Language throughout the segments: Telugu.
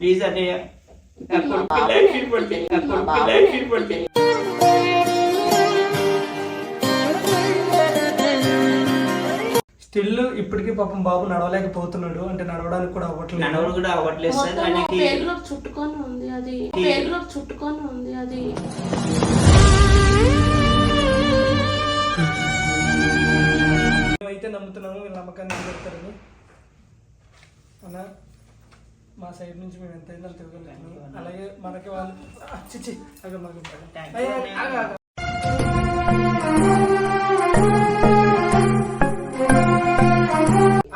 ప్లీజ్ అన్నయ్య. నా కొడుకు లైఫ్ ఇవ్వండి నా కొడుకు స్టిల్ ఇప్పటికీ పాపం బాబు నడవలేకపోతున్నాడు. అంటే నడవడానికి కూడా అవ్వట్లేదు. నడవడు కూడా అవ్వట్లేదు సార్. ఆయనకి పేగులో చుట్టుకొని ఉంది అది. పేగులో చుట్టుకొని ఉంది అది. మేమైతే నమ్ముతున్నాము వీళ్ళ నమ్మకాన్ని నిలబెడతారని అన్న? మా సైడ్ నుంచి మేము ఎంత అయిందో అంత ఇవ్వగలుగుతున్నాము అలాగే మనకి వాళ్ళు చిచ్చి మనకి. ఆగు, ఆగు.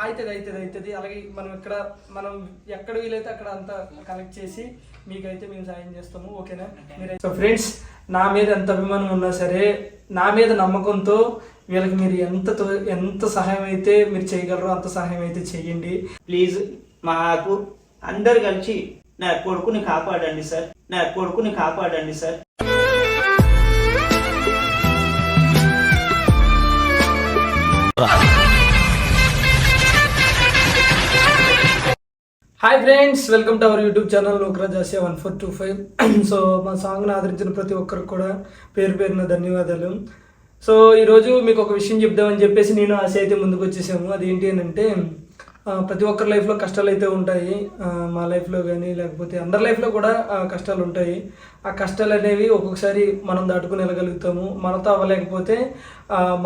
అవుతుంది అవుతుంది అవుతుంది. అలాగే మనం ఇక్కడ మనం ఎక్కడ వీలైతే అక్కడ అంతా కలెక్ట్ చేసి మీకైతే మేము సాయం చేస్తాము. ఓకేనా? మీరు సో ఫ్రెండ్స్ నా మీద ఎంత అభిమానం ఉన్నా సరే నా మీద నమ్మకంతో వీళ్ళకి మీరు ఎంత ఎంత సహాయం అయితే మీరు చేయగలరో అంత సహాయం అయితే చేయండి. ప్లీజ్ మాకు అందరు కలిసి నా కొడుకుని కాపాడండి సార్. నా కొడుకుని కాపాడండి sir. Hi friends welcome to our YouTube channel Lokaraj Asia one four two five so మా సాంగ్ను ఆదరించిన ప్రతి ఒక్కరికి కూడా పేరు పేరున ధన్యవాదాలు. సో ఈరోజు మీకు ఒక విషయం చెప్దామని చెప్పేసి నేను ఆశ అయితే ముందుకు వచ్చేసాము. అదేంటి అని అంటే ప్రతి ఒక్కరి లైఫ్లో కష్టాలు అయితే ఉంటాయి మా లైఫ్లో కానీ లేకపోతే అందరి లైఫ్లో కూడా కష్టాలు ఉంటాయి ఆ కష్టాలు అనేవి ఒక్కొక్కసారి మనం దాటుకుని వెళ్ళగలుగుతాము. మనతో అవ్వలేకపోతే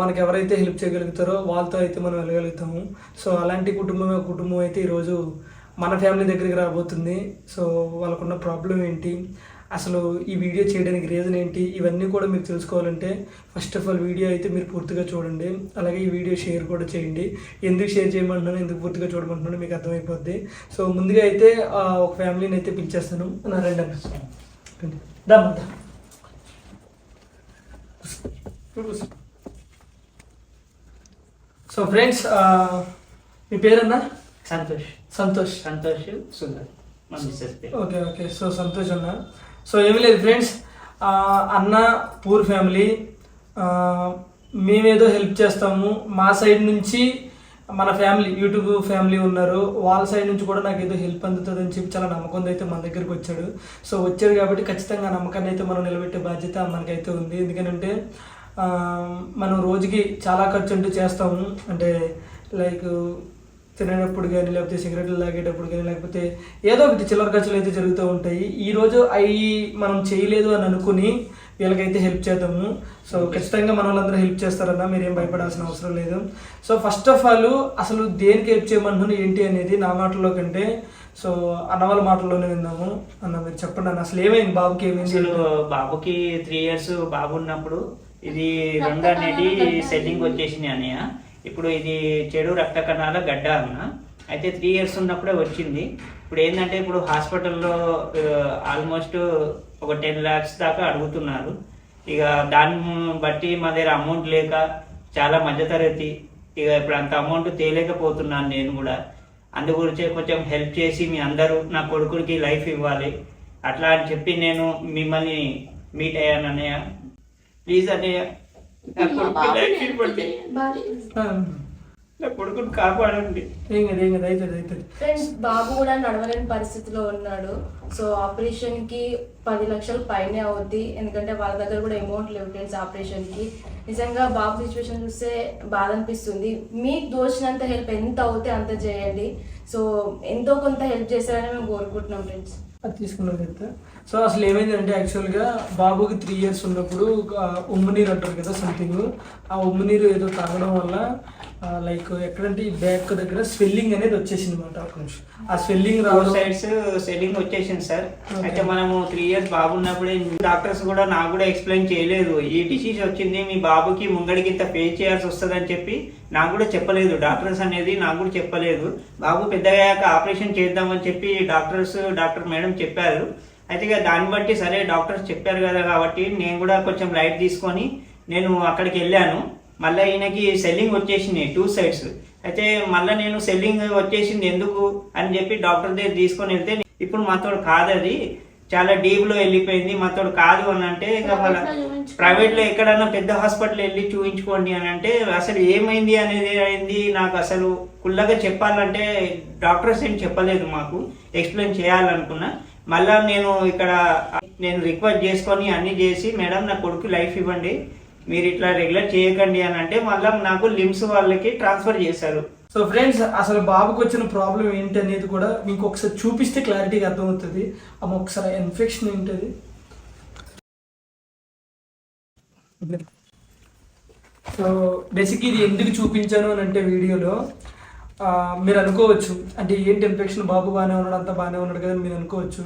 మనకు మనకి ఎవరైతే హెల్ప్ చేయగలుగుతారో వాళ్ళతో అయితే మనం వెళ్ళగలుగుతాము. సో అలాంటి కుటుంబమే కుటుంబం అయితే ఈరోజు మన ఫ్యామిలీ దగ్గరికి రాబోతుంది. సో వాళ్ళకున్న ప్రాబ్లం ఏంటి? అసలు ఈ వీడియో చేయడానికి రీజన్ ఏంటి? ఇవన్నీ కూడా మీరు తెలుసుకోవాలంటే ఫస్ట్ ఆఫ్ ఆల్ వీడియో అయితే మీరు పూర్తిగా చూడండి. అలాగే ఈ వీడియో షేర్ కూడా చేయండి. ఎందుకు షేర్ చేయమంటున్నాను? ఎందుకు పూర్తిగా చూడమంటున్నాను? మీకు అర్థమైపోద్ది. సో ముందుగా అయితే ఒక ఫ్యామిలీని అయితే పిలిచేస్తాను. నా రెండు. కూర్చో. సో ఫ్రెండ్స్ మీ పేరన్నా? Santosh. Santosh. Santosh Sundar. Okay okay so Santosh అన్న. సో ఏమీ లేదు ఫ్రెండ్స్ అన్న పూర్ ఫ్యామిలీ మేమేదో హెల్ప్ చేస్తాము. మా సైడ్ నుంచి మన ఫ్యామిలీ యూట్యూబ్ ఫ్యామిలీ ఉన్నారు. వాళ్ళ సైడ్ నుంచి కూడా నాకు ఏదో హెల్ప్ అందుతుంది అని చెప్పి చాలా నమ్మకం అయితే మన దగ్గరికి వచ్చాడు. సో వచ్చాడు కాబట్టి ఖచ్చితంగా నమ్మకాన్ని అయితే మనం నిలబెట్టే బాధ్యత మనకైతే ఉంది. ఎందుకంటే మనం రోజుకి చాలా ఖర్చు అంటూ చేస్తాము. అంటే లైక్ తినేటప్పుడు కానీ లేకపోతే సిగరెట్లు తాగేటప్పుడు కానీ లేకపోతే ఏదో ఒకటి చిల్లర ఖర్చులు అయితే జరుగుతూ ఉంటాయి. ఈ రోజు అవి మనం చేయలేదు అని అనుకుని వీళ్ళకైతే హెల్ప్ చేద్దాము. సో ఖచ్చితంగా మన వాళ్ళందరూ హెల్ప్ చేస్తారన్న మీరేం భయపడాల్సిన అవసరం లేదు. సో ఫస్ట్ ఆఫ్ ఆల్ అసలు దేనికి హెల్ప్ చేయమంటున్నాను ఏంటి అనేది నా మాటల్లో కంటే సో అన్న వాళ్ళ మాటల్లోనే విందాము. అన్న మీరు చెప్పండి అన్న అసలు ఏమైంది? బాబుకి ఏమైంది? అసలు బాబుకి త్రీ ఇయర్స్ బాబు ఉన్నప్పుడు ఇది రెండు అనేది సెట్టింగ్ వచ్చేసింది అన్నయ్య. ఇప్పుడు ఇది చెడు రక్త కణాల గడ్డ అన్న. అయితే త్రీ ఇయర్స్ ఉన్నప్పుడే వచ్చింది. ఇప్పుడు ఏంటంటే ఇప్పుడు హాస్పిటల్లో ఆల్మోస్ట్ ఒక టెన్ ల్యాక్స్ దాకా అడుగుతున్నారు. ఇక దాన్ని బట్టి మా దగ్గర అమౌంట్ లేక చాలా మధ్యతరగతి. ఇక ఇప్పుడు అంత అమౌంట్ తేలేకపోతున్నాను నేను కూడా. అందు గురించి కొంచెం హెల్ప్ చేసి మీ అందరూ నా కొడుకుడికి లైఫ్ ఇవ్వాలి. అట్లా అని చెప్పి నేను మిమ్మల్ని మీట్ అయ్యాను అన్నయ్య ప్లీజ్ అన్నయ్య నా మా కొడుకు బాబు లైఫ్ ఇవ్వండి. భారీ ఆ, నా కొడుకుని కాపాడండి. ఏం కదా ఏం కదా అవుతుంది అవుతుంది ఫ్రెండ్స్ బాబు కూడా నడవలేని పరిస్థితిలో ఉన్నాడు. సో ఆపరేషన్కి పది లక్షలు పైనే అవుద్ది. ఎందుకంటే వాళ్ళ దగ్గర కూడా అమౌంట్ లేవు ఫ్రెండ్స్ ఆపరేషన్కి నిజంగా బాబు సిచ్యువేషన్ చూస్తే బాధ అనిపిస్తుంది. మీకు దోచినంత హెల్ప్ ఎంత అవుతే అంత చేయండి. సో ఎంతో కొంత హెల్ప్ చేస్తారని మేము కోరుకుంటున్నాం ఫ్రెండ్స్. అది తీసుకున్నాం సో అసలు ఏమైందంటే యాక్చువల్గా బాబుకి త్రీ ఇయర్స్ ఉన్నప్పుడు ఆ, ఉమ్ము నీరు అంటారు కదా సంథింగ్ ఆ ఉమ్ము నీరు ఏదో తాగడం వల్ల లైక్ ఎక్కడంటే ఈ బ్యాక్ దగ్గర స్వెల్లింగ్ అనేది వచ్చేసింది అనమాట ఒక నిమిషం. ఆ స్వెల్లింగ్ రావడం సైడ్స్ సెల్లింగ్ వచ్చేసింది సార్. అయితే మనము త్రీ ఇయర్స్ బాబున్నప్పుడే డాక్టర్స్ కూడా నాకు కూడా ఎక్స్ప్లెయిన్ చేయలేదు. ఈ డిసీజ్ వచ్చింది మీ బాబుకి ముంగడికి ఇంత పే చేయాల్సి వస్తుందని చెప్పి నాకు కూడా చెప్పలేదు. డాక్టర్స్ అనేది నాకు కూడా చెప్పలేదు. బాబు పెద్దగయ్యాక ఆపరేషన్ చేద్దామని చెప్పి డాక్టర్స్ డాక్టర్ మేడం చెప్పారు. అయితే ఇక దాన్ని బట్టి సరే డాక్టర్స్ చెప్పారు కదా కాబట్టి నేను కూడా కొంచెం లైట్ తీసుకొని నేను అక్కడికి వెళ్ళాను. మళ్ళీ ఈయనకి సెల్లింగ్ వచ్చేసింది టూ సైడ్స్ అయితే మళ్ళీ నేను సెల్లింగ్ వచ్చేసింది ఎందుకు అని చెప్పి డాక్టర్ దగ్గర తీసుకొని వెళ్తే ఇప్పుడు మాతో కాదు అది. చాలా డీప్లో వెళ్ళిపోయింది. మాతోడు కాదు అని అంటే ఇక వాళ్ళ Private లో చూపించుకో. ప్రైవేట్లో ఎక్కడన్నా పెద్ద హాస్పిటల్ వెళ్ళి చూపించుకోండి అని అంటే అసలు ఏమైంది అనేది అయింది. నాకు అసలు కుల్లగా చెప్పాలంటే డాక్టర్స్ ఏం చెప్పలేదు మాకు. ఎక్స్ప్లెయిన్ చేయాలనుకున్నా. మళ్ళా నేను ఇక్కడ నేను రిక్వెస్ట్ చేసుకొని అన్ని చేసి మేడం నా కొడుకు లైఫ్ ఇవ్వండి. మీరు ఇట్లా రెగ్యులర్ చేయకండి అని అంటే మళ్ళీ నాకు లిమ్స్ వాళ్ళకి ట్రాన్స్ఫర్ చేశారు. సో ఫ్రెండ్స్ అసలు బాబుకి వచ్చిన ప్రాబ్లం ఏంటి అనేది కూడా మీకు ఒకసారి చూపిస్తే క్లారిటీగా అర్థమవుతుంది. అమ్మ ఒకసారి ఇన్ఫెక్షన్ ఏంటది? సో బేసిక్ ఇది ఎందుకు చూపించాను అని అంటే వీడియోలో మీరు అనుకోవచ్చు. అంటే ఏంటి ఇన్ఫెక్షన్ బాబు బాగానే ఉన్నాడు అంతా బాగానే ఉన్నాడు కదా మీరు అనుకోవచ్చు.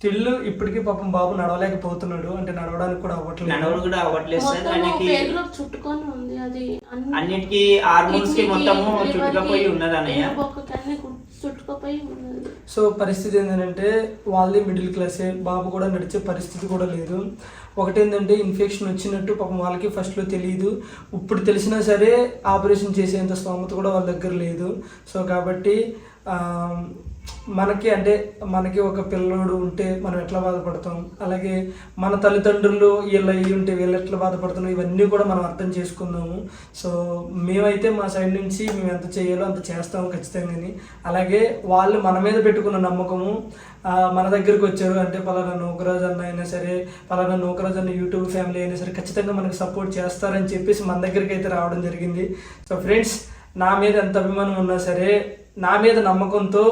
స్టిల్ ఇప్పటికీ పాపం బాబు నడవలేకపోతున్నాడు. అంటే నడవడానికి కూడా అవ్వట్లేదు. నడవడు కూడా అవ్వట్లేదు సార్. ఆయనకి చుట్టుకొని ఉంది అది. అన్ని- అన్నిటికీ హార్మోన్స్కి మొత్తము లివర్కి, చుట్టుకపోయి ఉన్నది అన్నయ్య. ఎలుబొక్కకి అన్ని కు- చుట్టుకుపోయి ఉన్నది. సో పరిస్థితి ఏంటంటే వాళ్ళది మిడిల్ క్లాసే. బాబు కూడా నడిచే పరిస్థితి కూడా లేదు. ఒకటేంటంటే ఇన్ఫెక్షన్ వచ్చినట్టు పాపం వాళ్ళకి ఫస్ట్లో తెలియదు ఇప్పుడు తెలిసినా సరే ఆపరేషన్ చేసేంత స్తోమత కూడా వాళ్ళ దగ్గర లేదు. సో కాబట్టి ఆ, మనకి అంటే మనకి ఒక పిల్లోడు ఉంటే మనం ఎట్లా బాధపడతాం? అలాగే మన తల్లిదండ్రులు వీళ్ళు అయ్యి ఉంటే వీళ్ళు ఎట్లా బాధపడుతున్నాం ఇవన్నీ కూడా మనం అర్థం చేసుకుందాము. సో మేమైతే మా సైడ్ నుంచి మేము ఎంత చేయాలో అంత చేస్తాము ఖచ్చితంగా అలాగే వాళ్ళు మన మీద పెట్టుకున్న నమ్మకము మన దగ్గరికి వచ్చారు అంటే పలానా నూకరాజ్ అన్న అయినా సరే పలానా నూకరాజ్ అన్న యూట్యూబ్ ఫ్యామిలీ అయినా సరే ఖచ్చితంగా మనకు సపోర్ట్ చేస్తారని చెప్పేసి మన దగ్గరికి అయితే రావడం జరిగింది. సో ఫ్రెండ్స్ నా మీద ఎంత అభిమానం ఉన్నా సరే నా మీద నమ్మకంతో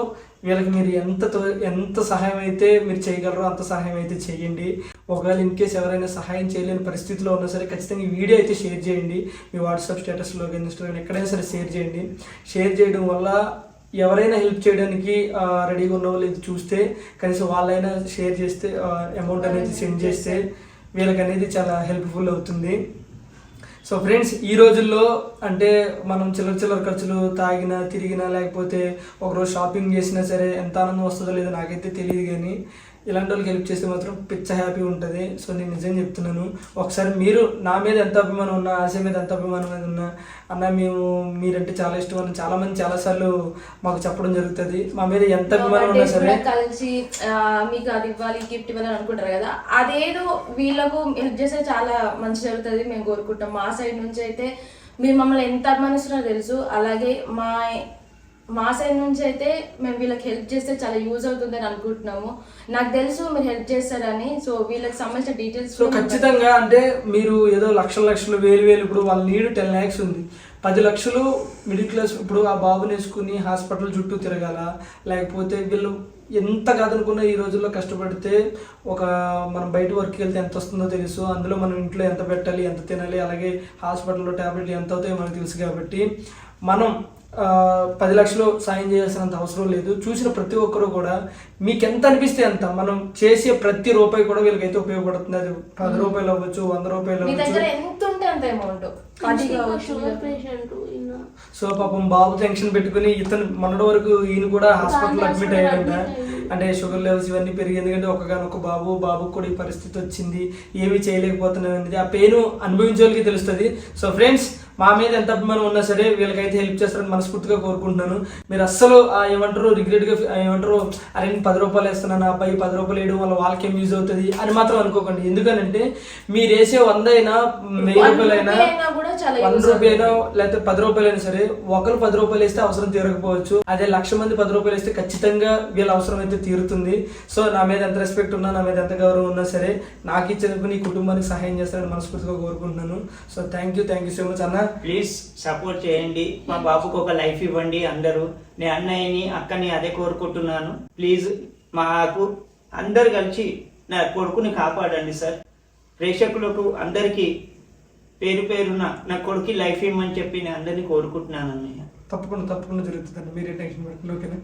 వీళ్ళకి మీరు ఎంత ఎంత సహాయం అయితే మీరు చేయగలరో అంత సహాయం అయితే చేయండి. ఒకవేళ ఇన్ కేస్ ఎవరైనా సహాయం చేయలేని పరిస్థితిలో ఉన్నా సరే ఖచ్చితంగా ఈ వీడియో అయితే షేర్ చేయండి. మీ వాట్సాప్ స్టేటస్లో కానీ ఇన్స్టాగ్రామ్ ఎక్కడైనా సరే షేర్ చేయండి. షేర్ చేయడం వల్ల ఎవరైనా హెల్ప్ చేయడానికి రెడీగా ఉన్న వాళ్ళు ఇది చూస్తే కనీసం వాళ్ళైనా షేర్ చేస్తే అమౌంట్ అనేది సెండ్ చేస్తే వీళ్ళకి అనేది చాలా హెల్ప్ఫుల్ అవుతుంది. సో ఫ్రెండ్స్ ఈ రోజుల్లో అంటే మనం చిల్లర చిల్లర ఖర్చులు తాగినా తిరిగినా లేకపోతే ఒకరోజు షాపింగ్ చేసినా సరే ఎంత ఆనందం వస్తుందో లేదో నాకైతే తెలియదు కానీ ఇలాంటి వాళ్ళకి హెల్ప్ చేస్తే మాత్రం పిచ్చ హ్యాపీ ఉంటుంది. సో నేను నిజం చెప్తున్నాను. ఒకసారి మీరు నా మీద ఎంత అభిమానం ఉన్నా ఆశ మీద ఎంత అభిమానం మీద ఉన్నా అన్న మేము మీరంటే చాలా ఇష్టం అని చాలా మంది చాలాసార్లు మాకు చెప్పడం జరుగుతుంది. మా మీద ఎంత అభిమానం ఉన్నా సరే కలిసి మీకు అది ఇవ్వాలి గిఫ్ట్ ఇవ్వాలి అని అనుకుంటారు కదా. అదేదో వీళ్ళకు హెల్ప్ చేస్తే చాలా మంచి జరుగుతుంది మేము కోరుకుంటాం. మా సైడ్ నుంచి అయితే మీరు మమ్మల్ని ఎంత అభిమానిస్తున్నారో తెలుసు. అలాగే మా మా సైడ్ నుంచి అయితే మేము వీళ్ళకి హెల్ప్ చేస్తే చాలా యూజ్ అవుతుందని అనుకుంటున్నాము. నాకు తెలుసు మీరు హెల్ప్ చేస్తారని సో వీళ్ళకి సంబంధించిన డీటెయిల్స్ సో ఖచ్చితంగా అంటే మీరు ఏదో లక్షల లక్షలు వేలు వేలు ఇప్పుడు వాళ్ళ నీడు టెన్ ల్యాక్స్ ఉంది. పది లక్షలు మిడిల్ క్లాస్ ఇప్పుడు ఆ బాబుని వేసుకుని హాస్పిటల్ చుట్టూ తిరగాల? లేకపోతే వీళ్ళు ఎంత కాదనుకున్నా ఈ రోజుల్లో కష్టపడితే ఒక మనం బయట వర్క్కి వెళ్తే ఎంత వస్తుందో తెలుసు. అందులో మనం ఇంట్లో ఎంత పెట్టాలి ఎంత తినాలి అలాగే హాస్పిటల్లో ట్యాబ్లెట్లు ఎంత అవుతాయో మనకు తెలుసు కాబట్టి మనం పది లక్షలు సాయం చేయాల్సినంత అవసరం లేదు. చూసిన ప్రతి ఒక్కరు కూడా మీకు ఎంత అనిపిస్తే అంత. మనం చేసే ప్రతి రూపాయి కూడా వీళ్ళకైతే ఉపయోగపడుతుంది. అది పది రూపాయలు అవ్వచ్చు వంద రూపాయలు మీ దగ్గర అవ్వచ్చు సో పాపం బాబు టెన్షన్ పెట్టుకుని ఇతను మొన్నటి వరకు ఈయన కూడా హాస్పిటల్ అడ్మిట్ అయ్యాడంట. అంటే షుగర్ లెవెల్స్ ఇవన్నీ పెరిగి ఎందుకంటే ఒకగానొక బాబు బాబుకు కూడా ఈ పరిస్థితి వచ్చింది. ఏమీ చేయలేకపోతున్నాం అనేది ఆ పెయిన్ అనుభవించే వాళ్ళకి తెలుస్తుంది. సో ఫ్రెండ్స్ మా మీద ఎంత అభిమానం ఉన్నా సరే వీళ్ళకైతే హెల్ప్ చేస్తారని మనస్ఫూర్తిగా కోరుకుంటున్నాను. మీరు అస్సలు ఏమంటారు రిగ్రెట్గా ఏమంటారు అరే నేను పది రూపాయలు వేస్తున్నాను ఆ అబ్బాయి పది రూపాయలు వేయడం వల్ల వాళ్ళకేం యూజ్ అవుతుంది? అని మాత్రం అనుకోకండి. ఎందుకనంటే మీరు వేసే వంద అయినా వెయ్యి అయినా రూపాయి అయినా కూడా చాలా వన్ యూజ్ రూపాయి అయినా లేకపోతే పది రూపాయలు అయినా సరే ఒకరు పది రూపాయలు వేస్తే అవసరం తీరకపోవచ్చు. అదే లక్ష మంది పది రూపాయలు వేస్తే ఖచ్చితంగా వీళ్ళ అవసరం అయితే తీరుతుంది. సో నా మీద ఎంత రెస్పెక్ట్ ఉన్నా నా మీద ఎంత గౌరవం ఉన్నా సరే నాకు ఇచ్చేందుకు నీ కుటుంబానికి సహాయం చేస్తారని మనస్ఫూర్తిగా కోరుకుంటున్నాను. So thank you thank you so much అన్న ప్లీజ్ సపోర్ట్ చేయండి. మా బాబుకు ఒక లైఫ్ ఇవ్వండి అందరూ. నేను అన్నయ్యని అక్కని అదే కోరుకుంటున్నాను. ప్లీజ్ మాకు అందరు కలిసి నా కొడుకుని కాపాడండి సార్. ప్రేక్షకులకు అందరికీ పేరు పేరున నా కొడుకు లైఫ్ ఇవ్వమని చెప్పి నేను అందరినీ కోరుకుంటున్నాను అన్నయ్య. తప్పకుండా తప్పకుండా జరుగుతుందండి. మీరే టెన్షన్ పడుతుంది ఓకేనా?